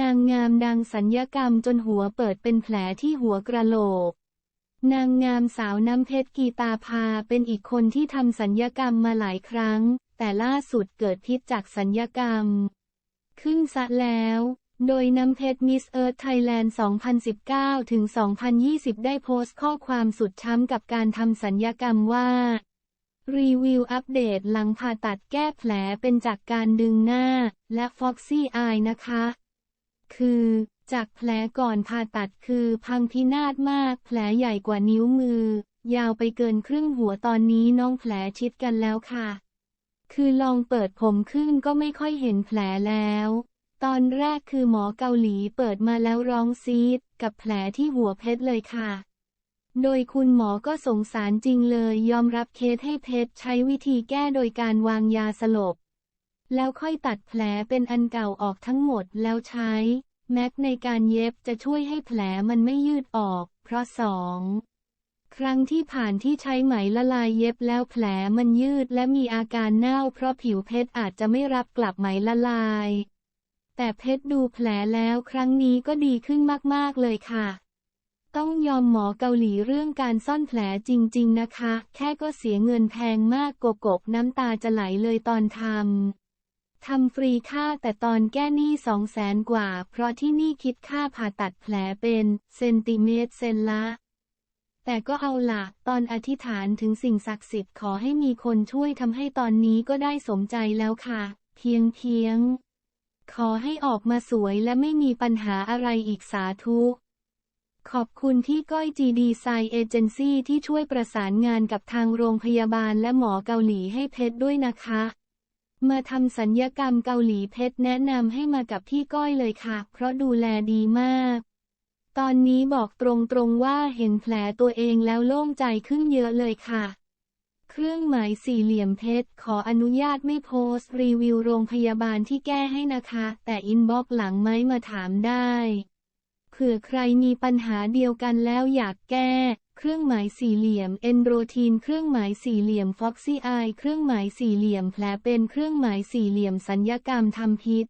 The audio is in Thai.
นางงามดังสัญญกรรมจนหัวเปิดเป็นแผลที่หัวกระโหลก นางงามสาวน้ำเพชรกีตาพาเป็นอีกคนที่ทำสัญญกรรมมาหลายครั้ง แต่ล่าสุดเกิดพิษจากสัญญกรรม ขึ้นซะแล้ว โดยน้ำเพชรมิสเอิร์ธไทยแลนด์ 2019 ถึง 2020 ได้โพสต์ข้อความสุดช้ำกับการทำสัญญกรรมว่า รีวิวอัปเดตหลังผ่าตัดแก้แผลเป็นจากการดึงหน้า และฟ็อกซี่อายนะคะ คือ จากแผลก่อนผ่าตัดคือพังพินาศมาก แผลใหญ่กว่านิ้วมือ ยาวไปเกินครึ่งหัวตอนนี้น้องแผลชิดกันแล้วค่ะ คือลองเปิดผมขึ้นก็ไม่ค่อยเห็นแผลแล้ว ตอนแรกคือหมอเกาหลีเปิดมาแล้วร้องซีด กับแผลที่หัวเพชรเลยค่ะโดยคุณหมอก็สงสารจริงเลย ยอมรับเคสให้เพชรใช้วิธีแก้โดยการวางยาสลบ แล้วค่อยตัดแผลเป็นอันเก่าออกทั้งหมดแล้วใช้ แม็กในการเย็บจะช่วยให้แผลมันไม่ยืดออก เพราะสองครั้งที่ผ่านที่ใช้ไหมละลายเย็บแล้วแผลมันยืดและมีอาการเน่าเพราะผิวเพชรอาจจะไม่รับกลับไหมละลาย แต่เพชรดูแผลแล้วครั้งนี้ก็ดีขึ้นมากๆเลยค่ะ ต้องยอมหมอเกาหลีเรื่องการซ่อนแผลจริง ๆนะคะ แค่ก็เสียเงินแพงมากโกกบน้ำตาจะไหลเลยตอนทำ ทำฟรีค่าแต่ตอนแก้หนี้สองแสนกว่า เพราะที่นี่คิดค่าผ่าตัดแผลเป็นเซนติเมตรเซนละ แต่ก็เอาละตอนอธิษฐานถึงสิ่งศักดิ์สิทธิ์ขอให้มีคนช่วยทำให้ตอนนี้ก็ได้สมใจแล้วค่ะ เพียงเพียง ขอให้ออกมาสวยและไม่มีปัญหาอะไรอีกสาธุ ขอบคุณที่ก้อยจีดีไซเอเจนซี่ที่ช่วยประสานงานกับทางโรงพยาบาลและหมอเกาหลีให้เพชรด้วยนะคะ มาทำสัญญกรรมเกาหลีเพชรแนะนำให้มากับพี่ก้อยเลยค่ะ เพราะดูแลดีมาก ตอนนี้บอกตรงๆว่าเห็นแผลตัวเองแล้วโล่งใจขึ้นเยอะเลยค่ะ เครื่องหมายสี่เหลี่ยมเพชรขออนุญาตไม่โพสต์รีวิวโรงพยาบาลที่แก้ให้นะคะ แต่อินบ็อกซ์หลังไหมมาถามได้ เผื่อใครมีปัญหาเดียวกันแล้วอยากแก้ เครื่องหมายสี่เหลี่ยมเอนโดรทีน เครื่องหมายสี่เหลี่ยมฟ็อกซี่ไอเครื่องหมายสี่เหลี่ยมแผลเป็นเครื่องหมายสี่เหลี่ยมสัญญกรรมทำพิษ